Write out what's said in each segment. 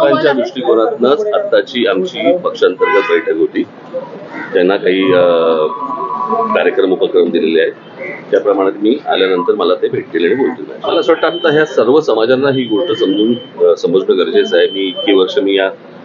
लोकांच्या दृष्टिकोनातनच आत्ताची आमची पक्षांतर्गत बैठक होती. त्यांना काही कार्यक्रम उपक्रम दिलेले आहेत. त्याप्रमाणे मी आल्यानंतर मला ते भेटतील आणि बोलतील. मला असं वाटतं आता ह्या सर्व समाजांना ही गोष्ट समजून समजणं गरजेचं आहे. मी इतकी वर्ष मी या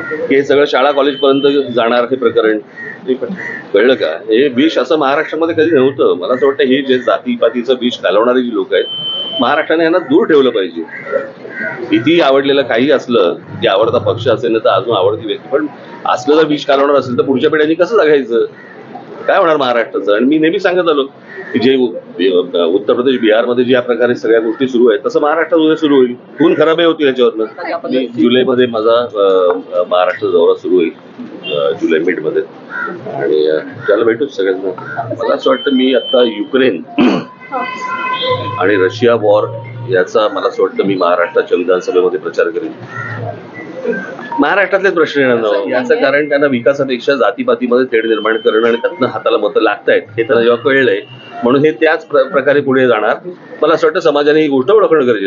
की हे सगळं शाळा कॉलेज पर्यंत जाणार हे प्रकरण. कळलं का? हे विष असं महाराष्ट्रामध्ये कधी नव्हतं. मला असं वाटतं हे जे जातीपातीचं विष घालवणारे जी लोक आहेत महाराष्ट्राने यांना दूर ठेवलं पाहिजे. कितीही आवडलेलं काही असलं जे आवडता पक्ष असेल ना तर अजून आवडती व्यक्ती. पण असलं जर विष घालवणार असेल तर पुढच्या पिढ्यांनी कसं जगायचं? काय होणार महाराष्ट्राचं? आणि मी नेहमी सांगत आलो की जे उत्तर प्रदेश बिहारमध्ये ज्या प्रकारे सगळ्या गोष्टी सुरू आहेत तसं महाराष्ट्रात उद्या सुरू होईल. खून खराबही होतील याच्यावरनं. मी जुलैमध्ये माझा महाराष्ट्र दौरा सुरू होईल जुलै मिडमध्ये. आणि त्याला भेटूच सगळ्यांना. मला असं वाटतं मी आता युक्रेन आणि रशिया वॉर याचा मला असं वाटतं मी महाराष्ट्राच्या विधानसभेमध्ये प्रचार करेन. महाराष्ट्रातलेच प्रश्न येणार नाही याचं कारण त्यांना विकासापेक्षा जातीपातीमध्ये तेढ निर्माण करणं आणि त्यातनं हाताला मतं लागतायत हे त्यांना जेव्हा कळलंय. म्हणून हे त्याच प्र- प्रकारे पुढे जाणार. मला असं वाटतं समाजाने ही गोष्ट ओळखणं गरजेचं आहे.